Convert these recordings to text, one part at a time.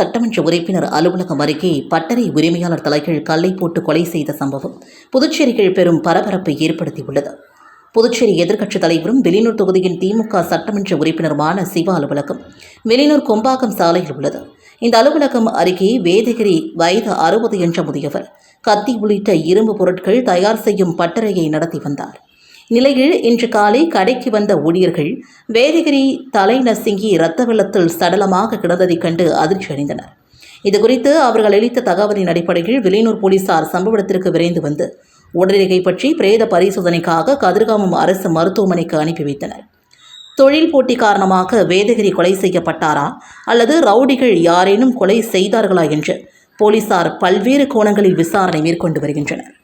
சட்டமன்ற உறுப்பினர் அலுவலகம் அருகே பட்டறை உரிமையாளர் தலைகள் கல்லை போட்டு கொலை செய்த சம்பவம் புதுச்சேரிகள் பெரும் பரபரப்பை ஏற்படுத்தியுள்ளது. புதுச்சேரி எதிர்க்கட்சித் தலைவரும் வெளியூர் தொகுதியின் திமுக சட்டமன்ற உறுப்பினருமான சிவா அலுவலகம் வெளியூர் கொம்பாக்கம் சாலையில் உள்ளது. இந்த அலுவலகம் அருகே வேதகிரி வயது அறுபது என்ற முதியவர் கத்தி உள்ளிட்ட இரும்பு பொருட்கள் தயார் செய்யும் பட்டறையை நடத்தி வந்தார். நிலையில் இன்று காலை கடைக்கு வந்த ஊழியர்கள் வேதகிரி தலை நசுங்கி இரத்த வெள்ளத்தில் சடலமாக கிடந்ததைக் கண்டு அதிர்ச்சி அடைந்தனர். இதுகுறித்து அவர்கள் அளித்த தகவலின் அடிப்படையில் விலையூர் போலீசார் சம்பவ இடத்திற்கு விரைந்து வந்து உடலை கைப்பற்றி பிரேத பரிசோதனைக்காக கதிர்காமம் அரசு மருத்துவமனைக்கு அனுப்பி வைத்தனர். தொழில் போட்டி காரணமாக வேதகிரி கொலை செய்யப்பட்டாரா அல்லது ரவுடிகள் யாரேனும் கொலை செய்தார்களா என்று போலீசார் பல்வேறு கோணங்களில் விசாரணை மேற்கொண்டு வருகின்றனர்.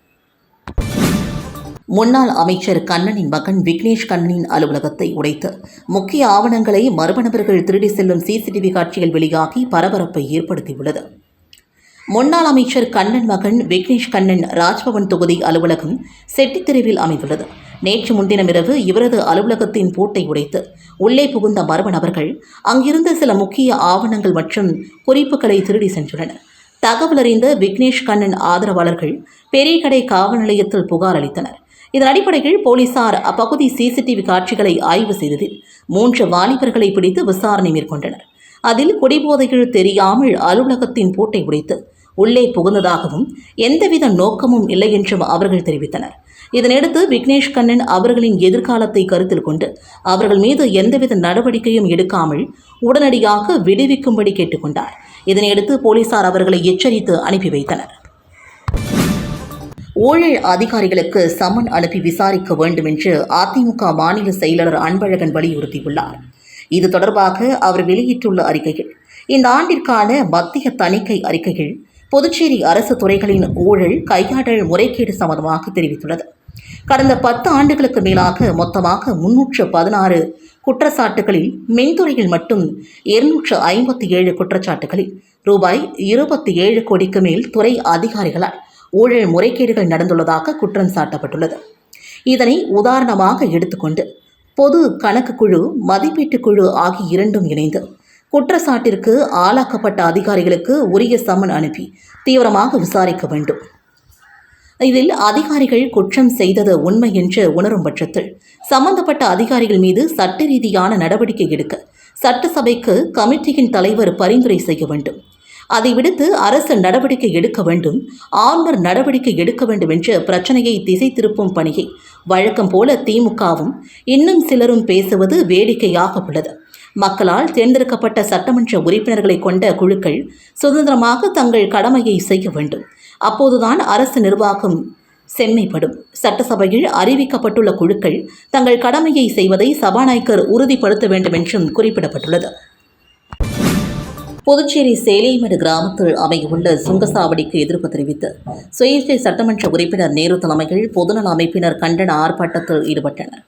முன்னாள் அமைச்சர் கண்ணனின் மகன் விக்னேஷ் கண்ணனின் அலுவலகத்தை உடைத்து முக்கிய ஆவணங்களை மர்மநபர்கள் திருடி செல்லும் சிசிடிவி காட்சிகள் வெளியாகி பரபரப்பை ஏற்படுத்தியுள்ளது. முன்னாள் அமைச்சர் கண்ணன் மகன் விக்னேஷ் கண்ணன் ராஜ்பவன் தொகுதி அலுவலகம் செட்டித்தெருவில் அமைந்துள்ளது. நேற்று முன்தினம் இரவு இவரது அலுவலகத்தின் பூட்டை உடைத்து உள்ளே புகுந்த மர்ம நபர்கள் அங்கிருந்த சில முக்கிய ஆவணங்கள் மற்றும் குறிப்புகளை திருடி சென்றுள்ளனர் தகவல் அறிந்த விக்னேஷ் கண்ணன் ஆதரவாளர்கள் பெரியகடை காவல் நிலையத்தில் புகார் அளித்தனர். இதன் அடிப்படையில் போலீசார் அப்பகுதி சிசிடிவி காட்சிகளை ஆய்வு செய்ததில் மூன்று வாலிபர்களை பிடித்து விசாரணை மேற்கொண்டனர். அதில் குடிபோதைகள் தெரியாமல் அலுவலகத்தின் பூட்டை உடைத்து உள்ளே புகுந்ததாகவும் எந்தவித நோக்கமும் இல்லை என்றும் அவர்கள் தெரிவித்தனர். இதனையடுத்து விக்னேஷ் கண்ணன் அவர்களின் எதிர்காலத்தை கருத்தில் கொண்டு அவர்கள் மீது எந்தவித நடவடிக்கையும் எடுக்காமல் உடனடியாக விடுவிக்கும்படி கேட்டுக்கொண்டார். இதனையடுத்து போலீசார் அவர்களை எச்சரித்து அனுப்பி வைத்தனர். ஊழல் அதிகாரிகளுக்கு சமன் அனுப்பி விசாரிக்க வேண்டும் என்று அதிமுக மாநில செயலாளர் அன்பழகன் வலியுறுத்தியுள்ளார். இது தொடர்பாக அவர் வெளியிட்டுள்ள அறிக்கையில் இந்த ஆண்டிற்கான மத்திய தணிக்கை அறிக்கையில் புதுச்சேரி அரசு துறைகளின் ஊழல் கையாடல் முறைகேடு சம்பந்தமாக தெரிவித்துள்ளது. கடந்த பத்து ஆண்டுகளுக்கு மேலாக மொத்தமாக முன்னூற்று பதினாறு குற்றச்சாட்டுகளில் மின்துறையில் மட்டும் இருநூற்று ஐம்பத்தி ஏழு குற்றச்சாட்டுகளில் ரூபாய் இருபத்தி ஏழு கோடிக்கு மேல் துறை அதிகாரிகளால் ஊழல் முறைகேடுகள் நடந்துள்ளதாக குற்றம் சாட்டப்பட்டுள்ளது. இதனை உதாரணமாக எடுத்துக்கொண்டு பொது கணக்கு குழு மதிப்பீட்டு குழு ஆகிய இரண்டும் இணைந்து குற்றச்சாட்டிற்கு ஆளாக்கப்பட்ட அதிகாரிகளுக்கு உரிய சம்மன் அனுப்பி தீவிரமாக விசாரிக்க வேண்டும். இதில் அதிகாரிகள் குற்றம் செய்தது உண்மை என்று உணரும் பட்சத்தில் சம்பந்தப்பட்ட அதிகாரிகள் மீது சட்ட ரீதியான நடவடிக்கை எடுக்க சட்டசபைக்கு கமிட்டியின் தலைவர் பரிந்துரை செய்ய வேண்டும். அதை விடுத்து அரசு நடவடிக்கை எடுக்க வேண்டும். ஆளுநர் நடவடிக்கை எடுக்க வேண்டும் என்ற பிரச்சனையை திசை திருப்பும் பணியை வழக்கம் போல திமுகவும் இன்னும் சிலரும் பேசுவது வேடிக்கையாக உள்ளது. மக்களால் தேர்ந்தெடுக்கப்பட்ட சட்டமன்ற உறுப்பினர்களை கொண்ட குழுக்கள் சுதந்திரமாக தங்கள் கடமையை செய்ய வேண்டும். அப்போதுதான் அரசு நிர்வாகம் செம்மைப்படும். சட்டசபையில் அறிவிக்கப்பட்டுள்ள குழுக்கள் தங்கள் கடமையை செய்வதை சபாநாயகர் உறுதிப்படுத்த வேண்டும் என்றும் குறிப்பிடப்பட்டுள்ளது. புதுச்சேரி சேலைமேடு கிராமத்தில் அமையவுள்ள சுங்கசாவடிக்கு எதிர்ப்பு தெரிவித்து சுயேட்சை சட்டமன்ற உறுப்பினர் நேரு தலைமையில் பொதுநல அமைப்பினர் கண்டன ஆர்ப்பாட்டத்தில் ஈடுபட்டனர்.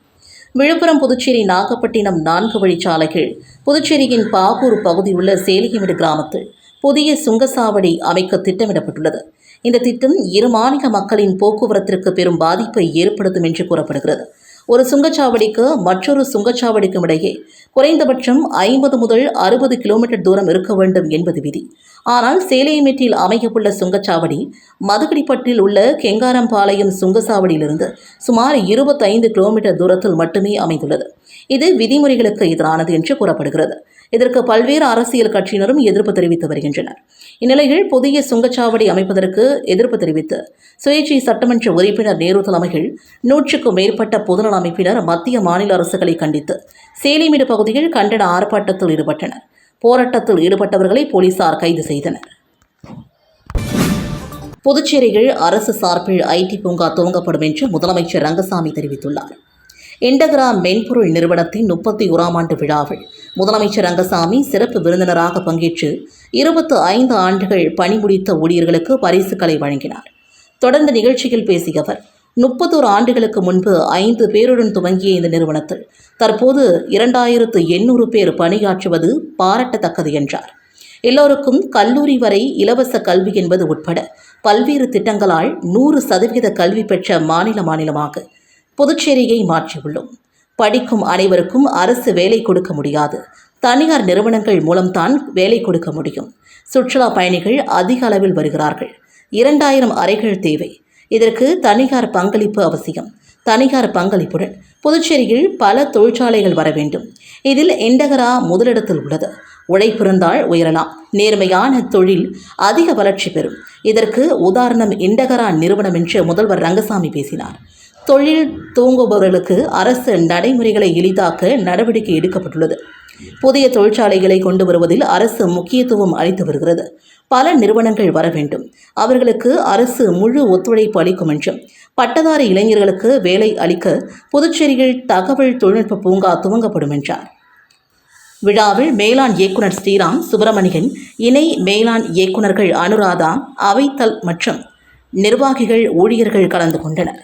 விழுப்புரம் புதுச்சேரி நாகப்பட்டினம் நான்கு வழிச்சாலைகள் புதுச்சேரியின் பாகூர் பகுதியுள்ள சேலியமேடு கிராமத்தில் புதிய சுங்கசாவடி அமைக்க திட்டமிடப்பட்டுள்ளது. இந்த திட்டம் இரு மாநில மக்களின் போக்குவரத்திற்கு பெரும் பாதிப்பை ஏற்படுத்தும் என்று கூறப்படுகிறது. ஒரு சுங்கச்சாவடிக்கு மற்றொரு சுங்கச்சாவடிக்கும் இடையே குறைந்தபட்சம் ஐம்பது முதல் அறுபது கிலோமீட்டர் தூரம் இருக்க வேண்டும் என்பது விதி. ஆனால் சேலையமேட்டில் அமையவுள்ள சுங்கச்சாவடி மதுகடிப்பட்டில் உள்ள கெங்காரம்பாளையம் சுங்கச்சாவடியிலிருந்து சுமார் இருபத்தைந்து கிலோமீட்டர் தூரத்தில் மட்டுமே அமைந்துள்ளது. இது விதிமுறைகளுக்கு எதிரானது என்று கூறப்படுகிறது. இதற்கு பல்வேறு அரசியல் கட்சியினரும் எதிர்ப்பு தெரிவித்து வருகின்றனர். இந்நிலையில் புதிய சுங்கச்சாவடி அமைப்பதற்கு எதிர்ப்பு தெரிவித்து சுயேட்சை சட்டமன்ற உறுப்பினர் நேரு தலைமையில் நூற்றுக்கும் மேற்பட்ட பொதுநல அமைப்பினர் மத்திய மாநில அரசுகளை கண்டித்து சேலிமேடு பகுதியில் கண்டன ஆர்ப்பாட்டத்தில் ஈடுபட்டனர். போராட்டத்தில் ஈடுபட்டவர்களை போலீசார் கைது செய்தனர். புதுச்சேரியில் அரசு சார்பில் ஐடி பூங்கா துவங்கப்படும் என்று முதலமைச்சர் ரங்கசாமி தெரிவித்துள்ளார். இண்டகிரா மென்பொருள் நிறுவனத்தின் முப்பத்தி ஓராம் ஆண்டு விழாவில் முதலமைச்சர் ரங்கசாமி சிறப்பு விருந்தினராக பங்கேற்று இருபத்து ஐந்து ஆண்டுகள் பணி முடித்த ஊழியர்களுக்கு பரிசுகளை வழங்கினார். தொடர்ந்து நிகழ்ச்சியில் பேசிய அவர் முப்பத்தோரு ஆண்டுகளுக்கு முன்பு ஐந்து பேருடன் துவங்கிய இந்த நிறுவனத்தில் தற்போது இரண்டாயிரத்து எண்ணூறு பேர் பணியாற்றுவது பாராட்டத்தக்கது என்றார். எல்லோருக்கும் கல்லூரி வரை இலவச கல்வி என்பது உட்பட பல்வேறு திட்டங்களால் நூறு சதவீத கல்வி பெற்ற மாநில மாநிலமாக புதுச்சேரியை மாற்றியுள்ளோம். படிக்கும் அனைவருக்கும் அரசு வேலை கொடுக்க முடியாது. தனியார் நிறுவனங்கள் மூலம்தான் வேலை கொடுக்க முடியும். சுற்றுலா பயணிகள் அதிக அளவில் வருகிறார்கள். இரண்டாயிரம் அறைகள் தேவை. இதற்கு தனியார் பங்களிப்பு அவசியம். தனியார் பங்களிப்புடன் புதுச்சேரியில் பல தொழிற்சாலைகள் வர வேண்டும். இதில் இண்டகரா முதலிடத்தில் உள்ளது. உழைப்பிருந்தால் உயரலாம். நேர்மையான தொழில் அதிக வளர்ச்சி பெறும். இதற்கு உதாரணம் இண்டகரா நிறுவனம் என்று முதல்வர் ரங்கசாமி பேசினார். தொழில் தூங்குபவர்களுக்கு அரசு நடைமுறைகளை எளிதாக்க நடவடிக்கை எடுக்கப்பட்டுள்ளது. புதிய தொழிற்சாலைகளை கொண்டு வருவதில் அரசு முக்கியத்துவம் அளித்து வருகிறது. பல நிறுவனங்கள் வர வேண்டும். அவர்களுக்கு அரசு முழு ஒத்துழைப்பு அளிக்கும் என்றும் பட்டதாரி இளைஞர்களுக்கு வேலை அளிக்க புதுச்சேரியில் தகவல் தொழில்நுட்ப பூங்கா துவங்கப்படும் என்றார். விழாவில் மேலாண் இயக்குனர் ஸ்ரீராம் சுப்பிரமணியன் இணை மேலாண் இயக்குனர்கள் அனுராதா அவைத்தல் மற்றும் நிர்வாகிகள் ஊழியர்கள் கலந்து கொண்டனர்.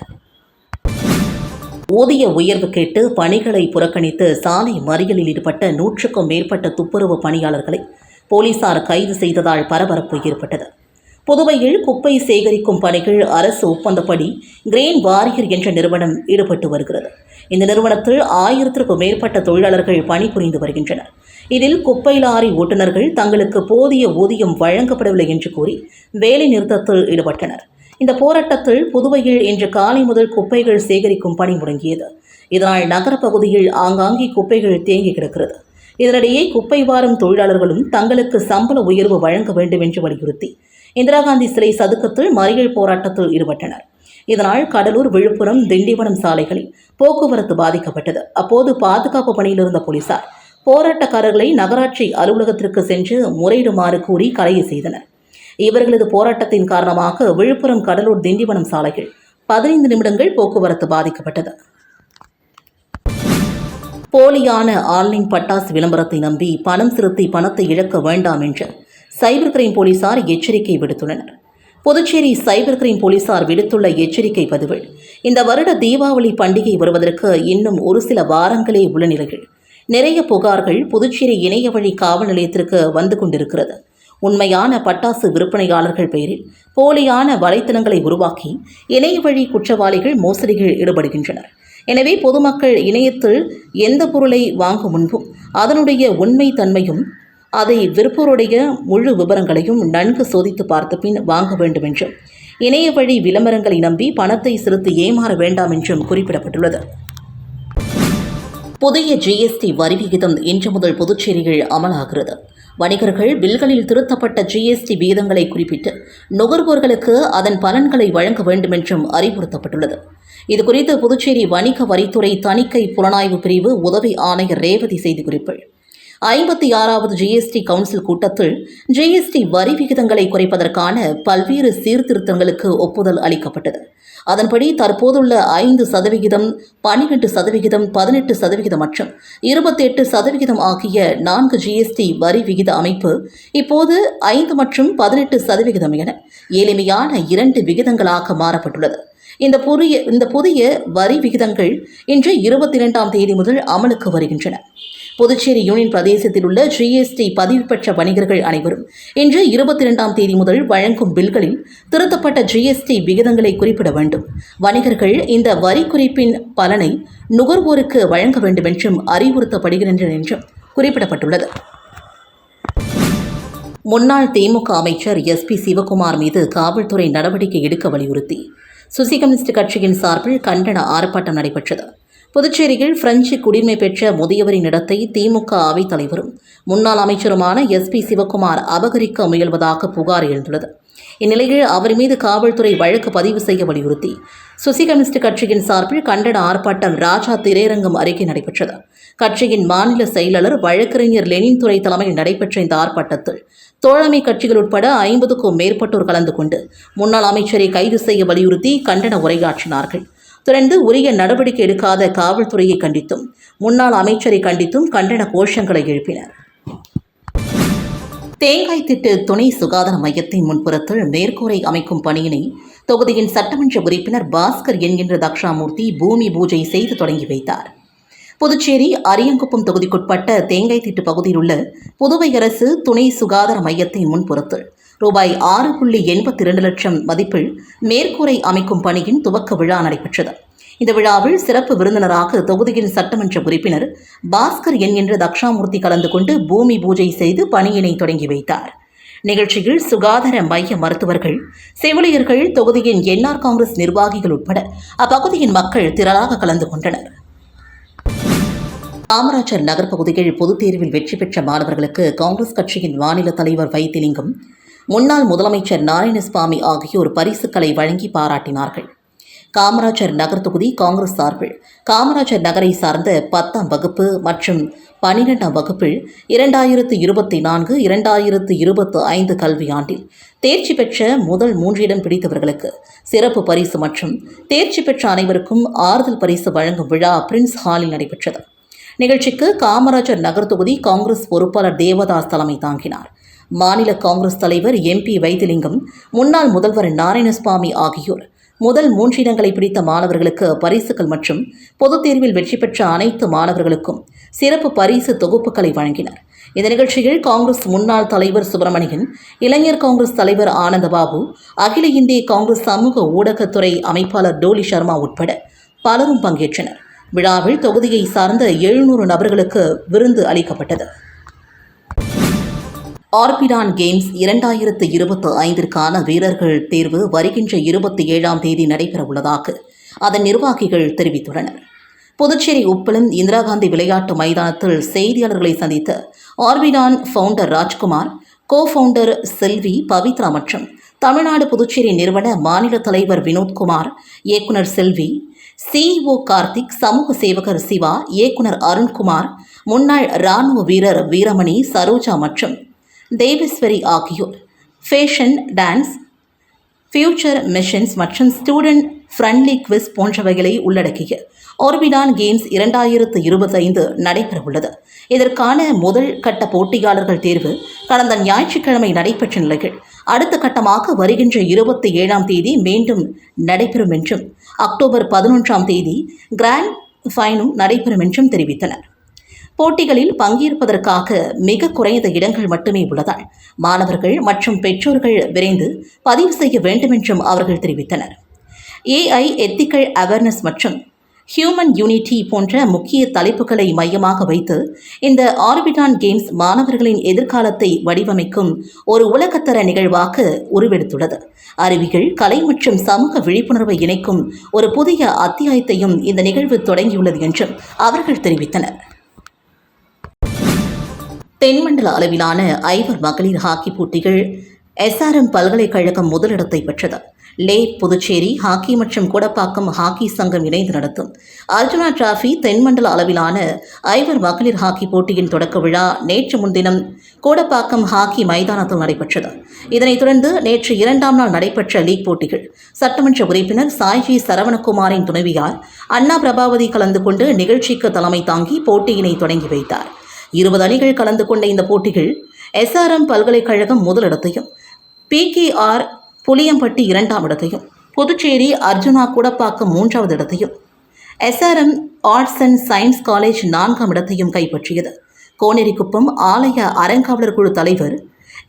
ஊதிய உயர்வு கேட்டு பணிகளை புறக்கணித்து சாலை மறியலில் ஈடுபட்ட நூற்றுக்கும் மேற்பட்ட துப்புரவு பணியாளர்களை போலீசார் கைது செய்ததால் பரபரப்பு ஏற்பட்டது. புதுவையில் குப்பை சேகரிக்கும் பணிகள் அரசு ஒப்பந்தப்படி கிரேன் வாரியர் என்ற நிறுவனம் ஈடுபட்டு வருகிறது. இந்த நிறுவனத்தில் ஆயிரத்திற்கும் மேற்பட்ட தொழிலாளர்கள் பணிபுரிந்து வருகின்றனர். இதில் குப்பை லாரி ஓட்டுநர்கள் தங்களுக்கு போதிய ஊதியம் வழங்கப்படவில்லை என்று கூறி வேலை நிறுத்தத்தில் ஈடுபட்டனர். இந்த போராட்டத்தில் புதுவையில் இன்று காலை முதல் குப்பைகள் சேகரிக்கும் பணி முடங்கியது. இதனால் நகரப்பகுதியில் ஆங்காங்கே குப்பைகள் தேங்கி கிடக்கிறது. இதனிடையே குப்பை வாரும் தொழிலாளர்களும் தங்களுக்கு சம்பள உயர்வு வழங்க வேண்டும் என்று வலியுறுத்தி இந்திரா காந்தி சிலை சதுக்கத்தில் மறியல் போராட்டத்தில் ஈடுபட்டனர். இதனால் கடலூர் விழுப்புரம் திண்டிவனம் சாலைகளில் போக்குவரத்து பாதிக்கப்பட்டது. அப்போது பாதுகாப்பு பணியில் இருந்த போலீசார் போராட்டக்காரர்களை நகராட்சி அலுவலகத்திற்கு சென்று முறையிடுமாறு கூறி கலையை செய்தனர். இவர்களது போராட்டத்தின் காரணமாக விழுப்புரம் கடலூர் திண்டிவனம் சாலைகள் பதினைந்து நிமிடங்கள் போக்குவரத்து பாதிக்கப்பட்டது. போலியான ஆன்லைன் பட்டாசு விளம்பரத்தை நம்பி பணம் செலுத்தி பணத்தை இழக்க வேண்டாம் என்று சைபர் கிரைம் போலீசார் எச்சரிக்கை விடுத்துள்ளனர். புதுச்சேரி சைபர் கிரைம் போலீசார் விடுத்துள்ள எச்சரிக்கை பதிவில் இந்த வருட தீபாவளி பண்டிகை வருவதற்கு இன்னும் ஒரு சில வாரங்களே உள்ள நிலையில் நிறைய புகார்கள் புதுச்சேரி இணைய வழி காவல் நிலையத்திற்கு வந்து கொண்டிருக்கிறது. உண்மையான பட்டாசு விற்பனையாளர்கள் பெயரில் போலியான வலைத்தளங்களை உருவாக்கி இணைய வழி குற்றவாளிகள் மோசடிகளில் ஈடுபடுகின்றனர். எனவே பொதுமக்கள் இணையத்தில் எந்த பொருளை வாங்கும் முன்பும் அதனுடைய உண்மை தன்மையும் அதை விற்போருடைய முழு விவரங்களையும் நன்கு சோதித்து பார்த்த பின் வாங்க வேண்டும் என்றும் இணைய வழி விளம்பரங்களை நம்பி பணத்தை செலுத்தி ஏமாற வேண்டாம் என்றும் குறிப்பிடப்பட்டுள்ளது. புதிய ஜிஎஸ்டி வரி விகிதம் இன்று முதல் புதுச்சேரியில் அமலாகிறது. வணிகர்கள் பில்களில் திருத்தப்பட்ட ஜிஎஸ்டி விகிதங்களை குறிப்பிட்டு நுகர்வோர்களுக்கு அதன் பலன்களை வழங்க வேண்டுமென்றும் அறிவுறுத்தப்பட்டுள்ளது. இதுகுறித்து புதுச்சேரி வணிக வரித்துறை தணிக்கை புலனாய்வு பிரிவு உதவி ஆணையர் ரேவதி செய்திக்குறிப்பில் ஐம்பத்தி ஆறாவது ஜிஎஸ்டி கவுன்சில் கூட்டத்தில் ஜிஎஸ்டி வரி விகிதங்களை குறைப்பதற்கான பல்வேறு சீர்திருத்தங்களுக்கு ஒப்புதல் அளிக்கப்பட்டது. அதன்படி தற்போதுள்ள ஐந்து சதவிகிதம் பன்னிரெண்டு சதவிகிதம் பதினெட்டு சதவிகிதம் மற்றும் இருபத்தி எட்டு சதவிகிதம் ஆகிய நான்கு ஜிஎஸ்டி வரி விகித அமைப்பு இப்போது ஐந்து மற்றும் பதினெட்டு சதவிகிதம் என எளிமையான இரண்டு விகிதங்களாக மாறப்பட்டுள்ளது. இந்த புதிய இந்த புதிய வரி விகிதங்கள் இன்று இருபத்தி இரண்டாம் தேதி முதல் அமலுக்கு வருகின்றன. புதுச்சேரி யூனியன் பிரதேசத்தில் உள்ள ஜிஎஸ்டி பதிவு பெற்ற வணிகர்கள் அனைவரும் இன்று இருபத்தி இரண்டாம் தேதி முதல் வழங்கும் பில்களில் திருத்தப்பட்ட ஜிஎஸ்டி விகிதங்களை குறிப்பிட வேண்டும். வணிகர்கள் இந்த வரி குறைப்பின் பலனை நுகர்வோருக்கு வழங்க வேண்டும் என்றும் அறிவுறுத்தப்படுகின்றனர் என்றும் குறிப்பிடப்பட்டுள்ளது. முன்னாள் திமுக அமைச்சர் எஸ் பி சிவகுமார் மீது காவல்துறை நடவடிக்கை எடுக்க வலியுறுத்தி சுசி கம்யூனிஸ்ட் கட்சியின் சார்பில் கண்டன ஆர்ப்பாட்டம் நடைபெற்றது. புதுச்சேரியில் பிரெஞ்சு குடிமை பெற்ற முதியவரின் இடத்தை திமுக அவைத் தலைவரும் முன்னாள் அமைச்சருமான எஸ்பி சிவகுமார் அபகரிக்க முயல்வதாக புகார் எழுந்துள்ளது. இந்நிலையில் அவர் மீது காவல்துறை வழக்கு பதிவு செய்ய வலியுறுத்தி சுசிகமிஸ்ட் கட்சியின் சார்பில் கண்டன ஆர்ப்பாட்டம் ராஜா திரையரங்கம் அருகே நடைபெற்றது. கட்சியின் மாநில செயலாளர் வழக்கறிஞர் லெனின் துறை தலைமையில் நடைபெற்ற இந்த ஆர்ப்பாட்டத்தில் தோழமை கட்சிகள் உட்பட ஐம்பதுக்கும் மேற்பட்டோர் கலந்து கொண்டு முன்னாள் அமைச்சரை கைது செய்ய வலியுறுத்தி கண்டன உரையாற்றினார்கள். தொடர்ந்து உரிய நடவடிக்கை எடுக்காத காவல்துறையை கண்டித்தும் முன்னாள் அமைச்சரை கண்டித்தும் கண்டன கோஷங்களை எழுப்பினர். தேங்காய் திட்டு துணை சுகாதார மையத்தின் முன்புறத்தில் மேற்கூரை அமைக்கும் பணியினை தொகுதியின் சட்டமன்ற உறுப்பினர் பாஸ்கர் என்கின்ற தக்ஷாமூர்த்தி பூமி பூஜை செய்து தொடங்கி வைத்தார். புதுச்சேரி அரியங்குப்பம் தொகுதிக்குட்பட்ட தேங்காய் திட்டு பகுதியில் உள்ள புதுவை அரசு துணை சுகாதார மையத்தின் முன்புறத்தில் ரூபாய் ஆறு புள்ளி எண்பத்தி இரண்டு லட்சம் மதிப்பில் மேற்கூரை அமைக்கும் பணியின் துவக்க விழா நடைபெற்றது. இந்த விழாவில் சிறப்பு விருந்தினராக தொகுதியின் சட்டமன்ற உறுப்பினர் பாஸ்கர் என்கின்ற தக்ஷாமூர்த்தி கலந்து கொண்டு பூமி பூஜை செய்து பணியினை தொடங்கி வைத்தார். நிகழ்ச்சியில் சுகாதார மைய மருத்துவர்கள் செவிலியர்கள் தொகுதியின் என்ஆர் காங்கிரஸ் நிர்வாகிகள் உட்பட அப்பகுதியின் மக்கள் திரளாக கலந்து கொண்டனர். காமராஜர் நகர் பகுதியில் பொதுத் தேர்வில் வெற்றி பெற்ற மாணவர்களுக்கு காங்கிரஸ் கட்சியின் மாநில தலைவர் வைத்திலிங்கம் முன்னாள் முதலமைச்சர் நாராயணசுவாமி ஆகியோர் பரிசுகளை வழங்கி பாராட்டினார்கள். காமராஜர் நகர் தொகுதி காங்கிரஸ் சார்பில் காமராஜர் நகரை சார்ந்த பத்தாம் வகுப்பு மற்றும் பனிரெண்டாம் வகுப்பில் இரண்டாயிரத்து இருபத்தி நான்கு இரண்டாயிரத்து இருபத்து ஐந்து கல்வியாண்டில் தேர்ச்சி பெற்ற முதல் மூன்றிடம் பிடித்தவர்களுக்கு சிறப்பு பரிசு மற்றும் தேர்ச்சி பெற்ற அனைவருக்கும் ஆறுதல் பரிசு வழங்கும் விழா பிரின்ஸ் ஹாலில் நடைபெற்றது. நிகழ்ச்சிக்கு காமராஜர் நகர் தொகுதி காங்கிரஸ் பொறுப்பாளர் தேவதாஸ் தலைமை தாங்கினார். மாநில காங்கிரஸ் தலைவர் எம்பி வைத்திலிங்கம் முன்னாள் முதல்வர் நாராயணசுவாமி ஆகியோர். முதல் மூன்றிடங்களை பிடித்த மாணவர்களுக்கு பரிசுகள் மற்றும் பொதுத் தேர்வில் வெற்றி பெற்ற அனைத்து மாணவர்களுக்கும் சிறப்பு பரிசு தொகுப்புகளை வழங்கினர். இந்த நிகழ்ச்சியில் காங்கிரஸ் முன்னாள் தலைவர் சுப்பிரமணியன் இளைஞர் காங்கிரஸ் தலைவர் ஆனந்தபாபு அகில இந்திய காங்கிரஸ் சமூக ஊடகத்துறை அமைப்பாளர் டோலி சர்மா உட்பட பலரும் பங்கேற்றனர். விழாவில் தொகுதியை சார்ந்த எழுநூறு நபர்களுக்கு விருந்து அளிக்கப்பட்டது. ஆர்பிடான் கேம்ஸ் இரண்டாயிரத்து இருபத்தி ஐந்திற்கான வீரர்கள் தேர்வு வருகின்ற இருபத்தி ஏழாம் தேதி நடைபெறவுள்ளதாக அதன் நிர்வாகிகள் தெரிவித்துள்ளனர். புதுச்சேரி உப்பளம் இந்திரா காந்தி விளையாட்டு மைதானத்தில் செய்தியாளர்களை சந்தித்த Orbiton founder Rajkumar co founder Selvi Pavithra மற்றும் தமிழ்நாடு புதுச்சேரி நிறுவன மாநில தலைவர் வினோத்குமார் இயக்குனர் செல்வி சிஇஓ கார்த்திக் சமூக சேவகர் சிவா இயக்குனர் அருண்குமார் முன்னாள் இராணுவ வீரர் வீரமணி சரோஜா மற்றும் தேவேஸ்வரி ஆகியோர். ஃபேஷன் டான்ஸ் ஃபியூச்சர் மிஷன்ஸ் மற்றும் ஸ்டூடெண்ட் ஃப்ரெண்ட்லி குவிஸ் போன்றவைகளை உள்ளடக்கிய ஆர்பிடான் கேம்ஸ் இரண்டாயிரத்து இருபத்தைந்து நடைபெறவுள்ளது. இதற்கான முதல் கட்ட போட்டியாளர்கள் தேர்வு கடந்த ஞாயிற்றுக்கிழமை நடைபெற்ற நிலையில் அடுத்த கட்டமாக வருகின்ற இருபத்தி ஏழாம் தேதி மீண்டும் நடைபெறும் என்றும் அக்டோபர் பதினொன்றாம் தேதி கிராண்ட் ஃபைனும் நடைபெறும் என்றும் தெரிவித்தனர். போட்டிகளில் பங்கேற்பதற்காக மிக குறைந்த இடங்கள் மட்டுமே உள்ளதால் மாணவர்கள் மற்றும் பெற்றோர்கள் விரைந்து பதிவு செய்ய வேண்டும் என்றும் அவர்கள் தெரிவித்தனர். ஏஐ எத்திக்கல் அவேர்னஸ் மற்றும் ஹியூமன் யூனிட்டி போன்ற முக்கிய தலைப்புகளை மையமாக வைத்து இந்த ஆர்பிட்டான் கேம்ஸ் மாணவர்களின் எதிர்காலத்தை வடிவமைக்கும் ஒரு உலகத்தர நிகழ்வாக உருவெடுத்துள்ளது. அறிவியல் கலை மற்றும் சமூக விழிப்புணர்வை இணைக்கும் ஒரு புதிய அத்தியாயத்தையும் இந்த நிகழ்வு தொடங்கியுள்ளது என்றும் அவர்கள் தெரிவித்தனர். தென்மண்டல அளவிலான ஐவர் மகளிர் ஹாக்கி போட்டிகள் எஸ்ஆர்எம் பல்கலைக்கழகம் முதலிடத்தை பெற்றது. லே புதுச்சேரி ஹாக்கி மற்றும் கூடப்பாக்கம் ஹாக்கி சங்கம் இணைந்து நடத்தும் அர்ஜுனா டிராஃபி தென்மண்டல அளவிலான ஐவர் மகளிர் ஹாக்கி போட்டியின் தொடக்க விழா நேற்று முன்தினம் கூடப்பாக்கம் ஹாக்கி மைதானத்தில் நடைபெற்றது. இதனைத் தொடர்ந்து நேற்று இரண்டாம் நாள் நடைபெற்ற லீக் போட்டிகள். சட்டமன்ற உறுப்பினர் சாய்ஜி சரவணகுமாரின் துணைவியார் அண்ணா பிரபாவதி கலந்து கொண்டு நிகழ்ச்சிக்கு தலைமை தாங்கி போட்டியினை தொடங்கி வைத்தார். இருபது அணிகள் கலந்து கொண்ட இந்த போட்டிகள் எஸ்ஆர்எம் பல்கலைக்கழகம் முதலிடத்தையும் பிகேஆர் புளியம்பட்டி இரண்டாம் இடத்தையும் புதுச்சேரி அர்ஜுனா கூடப்பாக்கம் மூன்றாவது இடத்தையும் SRM arts and science college நான்காம் இடத்தையும் கைப்பற்றியது. கோனேரிக்குப்பம் ஆலய அறங்காவலர் குழு தலைவர்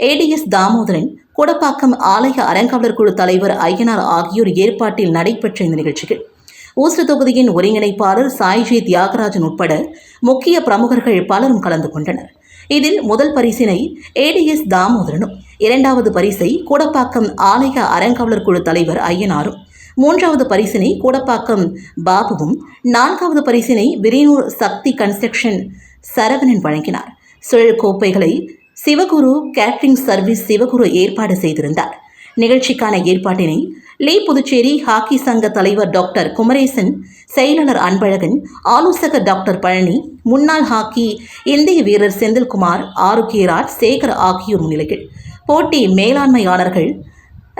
ஏடிஎஸ் தாமோதரன் கூடப்பாக்கம் ஆலய அறங்காவலர் குழு தலைவர் ஐயனார் ஆகியோர் ஏற்பாட்டில் நடைபெற்ற இந்த நிகழ்ச்சிகள். ஊசு தொகுதியின் ஒருங்கிணைப்பாளர் சாய்ஜி தியாகராஜன் உட்பட முக்கிய பிரமுகர்கள் பலரும் கலந்து கொண்டனர். இதில் முதல் பரிசினை ஏடிஎஸ் தாமோதரனும் இரண்டாவது பரிசை கூடப்பாக்கம் ஆலய அறங்காவலர் குழு தலைவர் ஐயனாரும் மூன்றாவது பரிசினை கூடப்பாக்கம் பாபுவும் நான்காவது பரிசினை விரினூர் சக்தி கன்ஸ்ட்ரக்ஷன் சரவணன் வழங்கினார். சுழல் கோப்பைகளை சிவகுரு கேட்டரிங் சர்வீஸ் சிவகுரு ஏற்பாடு செய்திருந்தார். நிகழ்ச்சிக்கான ஏற்பாட்டினை லே புதுச்சேரி ஹாக்கி சங்க தலைவர் டாக்டர் குமரேசன் செயலாளர் அன்பழகன் ஆலோசகர் டாக்டர் பழனி முன்னாள் ஹாக்கி இந்திய வீரர் செந்தில்குமார் ஆரோக்கியராஜ் சேகர் ஆகியோர் முன்னிலையில். போட்டி மேலாண்மையாளர்கள்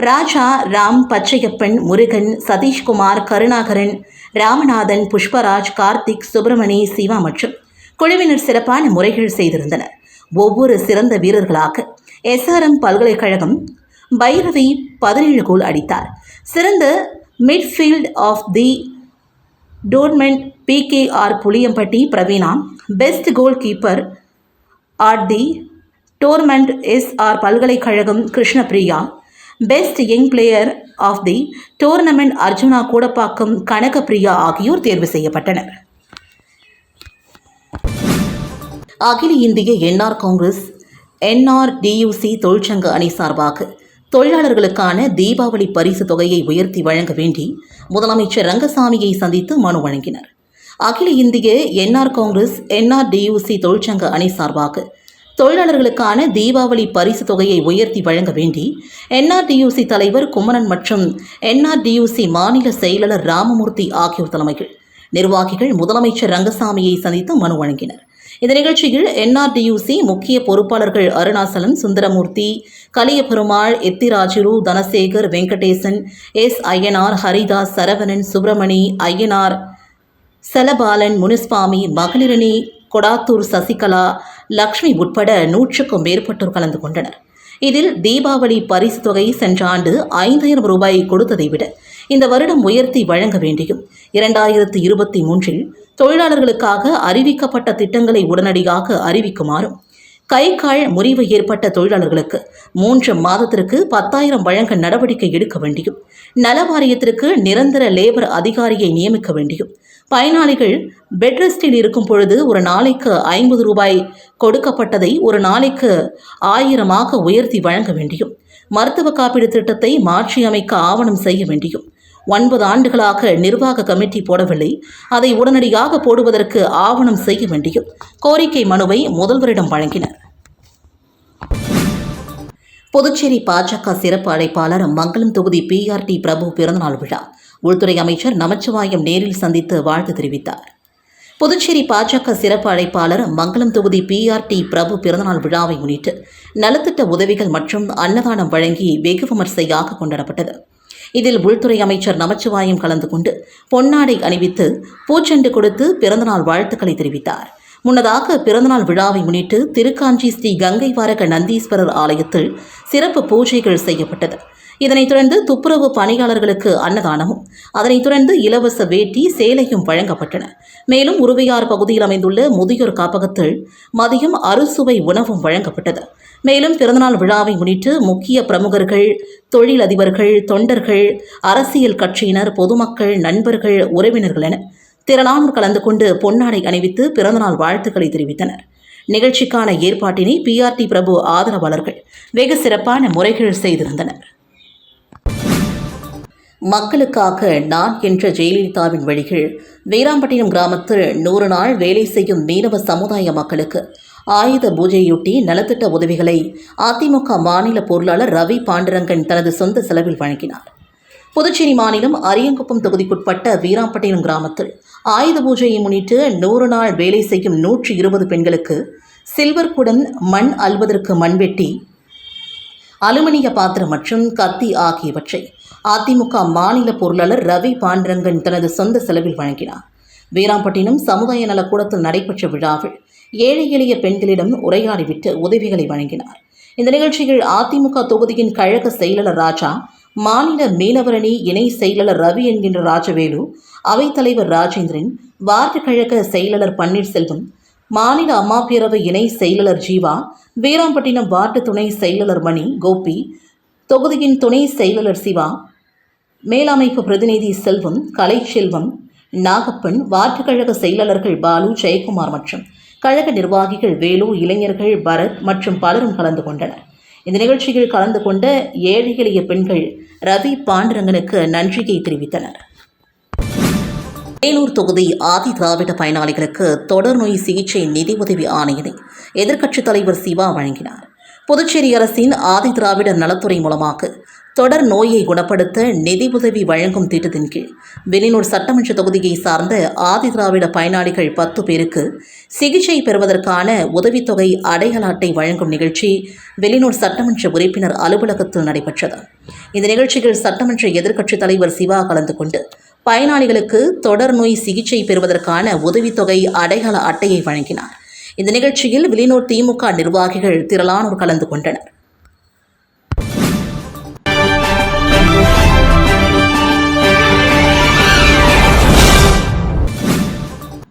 ராஜா ராம் பச்சையப்பன் முருகன் சதீஷ்குமார் கருணாகரன் ராமநாதன் புஷ்பராஜ் கார்த்திக் சுப்பிரமணி சிவா மற்றும் குழுவினர் சிறப்பான முறைகள் செய்திருந்தனர். ஒவ்வொரு சிறந்த வீரர்களாக எஸ்ஆர்எம் பல்கலைக்கழகம் பைரவி பதினேழு கோல் அடித்தார். சிறந்த midfield of the tournament PKR Puliyampatti Praveena best goal keeper at the tournament SR பல்கலைக்கழகம் Krishnapriya best young player of the tournament Arjuna Koodapakkam Kanagapriya ஆகியோர் தேர்வு செய்யப்பட்டனர். அகில இந்திய என்ஆர் காங்கிரஸ் என்ஆர்டியூசி தொழிற்சங்க அணி சார்பாக தொழிலாளர்களுக்கான தீபாவளி பரிசு தொகையை உயர்த்தி வழங்க வேண்டி முதலமைச்சர் ரங்கசாமியை சந்தித்து மனு வழங்கினர். அகில இந்திய என்ஆர் காங்கிரஸ் என்ஆர்டியூசி தொழிற்சங்க அணி சார்பாக தொழிலாளர்களுக்கான தீபாவளி பரிசு தொகையை உயர்த்தி வழங்க வேண்டி என்ஆர்டியூசி தலைவர் குமரன் மற்றும் என்ஆர்டியூசி மாநில செயலாளர் ராமமூர்த்தி ஆகியோர் தலைமையில் நிர்வாகிகள் முதலமைச்சர் ரங்கசாமியை சந்தித்து மனு வழங்கினர். இந்த நிகழ்ச்சியில் என்ஆர்டியூசி முக்கிய பொறுப்பாளர்கள் அருணாசலம் சுந்தரமூர்த்தி கலியபெருமாள் எத்திராஜுரு தனசேகர் வெங்கடேசன் எஸ். ஐயனார் ஹரிதாஸ் சரவணன் சுப்பிரமணி ஐயனார் செலபாலன் முனுஸ்வாமி மகளிரணி கொடாத்தூர் சசிகலா லக்ஷ்மி உட்பட நூற்றுக்கும் மேற்பட்டோர் கலந்து கொண்டனர். இதில் தீபாவளி பரிசு தொகை சென்ற ஆண்டு ஐந்தாயிரம் ரூபாய் கொடுத்ததை விட இந்த வருடம் உயர்த்தி வழங்க வேண்டியும். இரண்டாயிரத்து இருபத்தி மூன்றில் தொழிலாளர்களுக்காக அறிவிக்கப்பட்ட திட்டங்களை உடனடியாக அறிவிக்குமாறும் கை கால் முறிவு ஏற்பட்ட தொழிலாளர்களுக்கு மூன்று மாதத்திற்கு பத்தாயிரம் வழங்க நடவடிக்கை எடுக்க வேண்டியும் நல வாரியத்திற்கு நிரந்தர லேபர் அதிகாரியை நியமிக்க வேண்டியும் பயனாளிகள் பெட் ரெஸ்டில் இருக்கும் பொழுது ஒரு நாளைக்கு ஐம்பது ரூபாய் கொடுக்கப்பட்டதை ஒரு நாளைக்கு ஆயிரமாக உயர்த்தி வழங்க வேண்டியும் மருத்துவ காப்பீடு திட்டத்தை மாற்றியமைக்க ஆவணம் செய்ய வேண்டியும் ஒன்பது ஆண்டுகளாக நிர்வாக கமிட்டி போடவில்லை. அதை உடனடியாக போடுவதற்கு ஆவணம் செய்ய வேண்டியும் கோரிக்கை மனுவை முதல்வரிடம் வழங்கினர். புதுச்சேரி பாஜக சிறப்பு அழைப்பாளர் மங்களம் தொகுதி பிஆர்டி பிரபு பிறந்தநாள் விழா. உள்துறை அமைச்சர் நமச்சிவாயம் நேரில் சந்தித்து வாழ்த்து தெரிவித்தார். புதுச்சேரி பாஜக சிறப்பு அழைப்பாளர் மங்களம் தொகுதி பிஆர்டி பிரபு பிறந்தநாள் விழாவை முன்னிட்டு நலத்திட்ட உதவிகள் மற்றும் அன்னதானம் வழங்கி வெகு விமர்சையாக கொண்டாடப்பட்டது. இதில் உள்துறை அமைச்சர் நமச்சிவாயம் கலந்து கொண்டு பொன்னாடை அணிவித்து பூச்செண்டு கொடுத்து பிறந்தநாள் வாழ்த்துக்களை தெரிவித்தார். முன்னதாக பிறந்தநாள் விழாவை முன்னிட்டு திருக்காஞ்சி ஸ்ரீ கங்கை வாரக நந்தீஸ்வரர் ஆலயத்தில் சிறப்பு பூஜைகள் செய்யப்பட்டது. இதனைத் தொடர்ந்து துப்புரவு பணியாளர்களுக்கு அன்னதானமும். அதனைத் தொடர்ந்து இலவச வேட்டி சேலையும் வழங்கப்பட்டன. மேலும் உருவையார் பகுதியில் அமைந்துள்ள முதியோர் காப்பகத்தில் மதியம் அறுசுவை உணவும் வழங்கப்பட்டது. மேலும் பிறந்தநாள் விழாவை முன்னிட்டு முக்கிய பிரமுகர்கள் தொழிலதிபர்கள் தொண்டர்கள் அரசியல் கட்சியினர் பொதுமக்கள் நண்பர்கள் உறவினர்கள் என திரளானோர் கலந்து கொண்டு பொன்னாடை அணிவித்து பிறந்தநாள் வாழ்த்துக்களை தெரிவித்தனர். நிகழ்ச்சிக்கான ஏற்பாட்டினை பிஆர்டி பிரபு ஆதரவாளர்கள் வெகு சிறப்பான முறைகள் செய்திருந்தனர். மக்களுக்காக நான் என்ற ஜெயலலிதாவின் வழிகள் வீராம்பட்டினம் கிராமத்தில் நூறு நாள் வேலை செய்யும் மீனவ சமுதாய மக்களுக்கு ஆயுத பூஜையொட்டி நலத்திட்ட உதவிகளை அதிமுக மாநில பொருளாளர் ரவி பாண்டுரங்கன் தனது சொந்த செலவில் வழங்கினார். புதுச்சேரி மாநிலம் அரியங்குப்பம் தொகுதிக்குட்பட்ட வீராம்பட்டினம் கிராமத்தில் ஆயுத பூஜையை முன்னிட்டு நூறு நாள் வேலை செய்யும் நூற்றி இருபது பெண்களுக்கு சில்வர் குடம் மண் அல்வதற்கு மண்வெட்டி அலுமினிய பாத்திரம் மற்றும் கத்தி ஆகியவற்றை அதிமுக மாநில பொருளாளர் ரவி பாண்டரங்கன் தனது சொந்த செலவில் வழங்கினார். வீராம்பட்டினம் சமுதாய நலக்கூடத்தில் நடைபெற்ற விழாவில் ஏழை எளிய பெண்களிடம் உரையாடிவிட்டு உதவிகளை வழங்கினார். இந்த நிகழ்ச்சியில் அதிமுக தொகுதியின் கழக செயலாளர் ராஜா மாநில மீனவரணி இணை செயலாளர் ரவி என்கின்ற ராஜவேலு அவைத்தலைவர் ராஜேந்திரன் வார்டு கழக செயலாளர் பன்னீர்செல்வம் மாநில அம்மா பேரவை இணை செயலாளர் ஜீவா வீராம்பட்டினம் வார்டு துணை செயலாளர் மணி கோபி தொகுதியின் துணை செயலாளர் சிவா மேலமைப்பு பிரதிநிதி செல்வம் கலைச்செல்வம் நாகப்பன் வார்டு கழக செயலாளர்கள் பாலு ஜெயக்குமார் மற்றும் கழக நிர்வாகிகள் வேலு இளைஞர்கள் பரத் மற்றும் பலரும் கலந்து கொண்டனர். இந்த நிகழ்ச்சியில் கலந்து கொண்ட ஏழை எளிய பெண்கள் ரவி பாண்டரங்கனுக்கு நன்றியை தெரிவித்தனர். வேலூர் தொகுதி ஆதி திராவிட பயனாளிகளுக்கு தொடர் நோய் சிகிச்சை நிதி உதவி ஆணையினை எதிர்க்கட்சித் தலைவர் சிவா வழங்கினார். புதுச்சேரி அரசின் ஆதி திராவிடர் நலத்துறை மூலமாக தொடர் நோயை குணப்படுத்த நிதி உதவி வழங்கும் திட்டத்தின் கீழ் வெளியூர் சட்டமன்ற தொகுதியை சார்ந்த ஆதி திராவிட பயனாளிகள் பத்து பேருக்கு சிகிச்சை பெறுவதற்கான உதவித்தொகை அடையாள அட்டை வழங்கும் நிகழ்ச்சி வெளியூர் சட்டமன்ற உறுப்பினர் அலுவலகத்தில் நடைபெற்றது. இந்த நிகழ்ச்சியில் சட்டமன்ற எதிர்க்கட்சித் தலைவர் சிவா கலந்து கொண்டு பயனாளிகளுக்கு தொடர் நோய் சிகிச்சை பெறுவதற்கான உதவித்தொகை அடையாள அட்டையை வழங்கினார். இந்த நிகழ்ச்சியில் வெளியூர் திமுக நிர்வாகிகள் திரளானோர் கலந்து கொண்டனர்.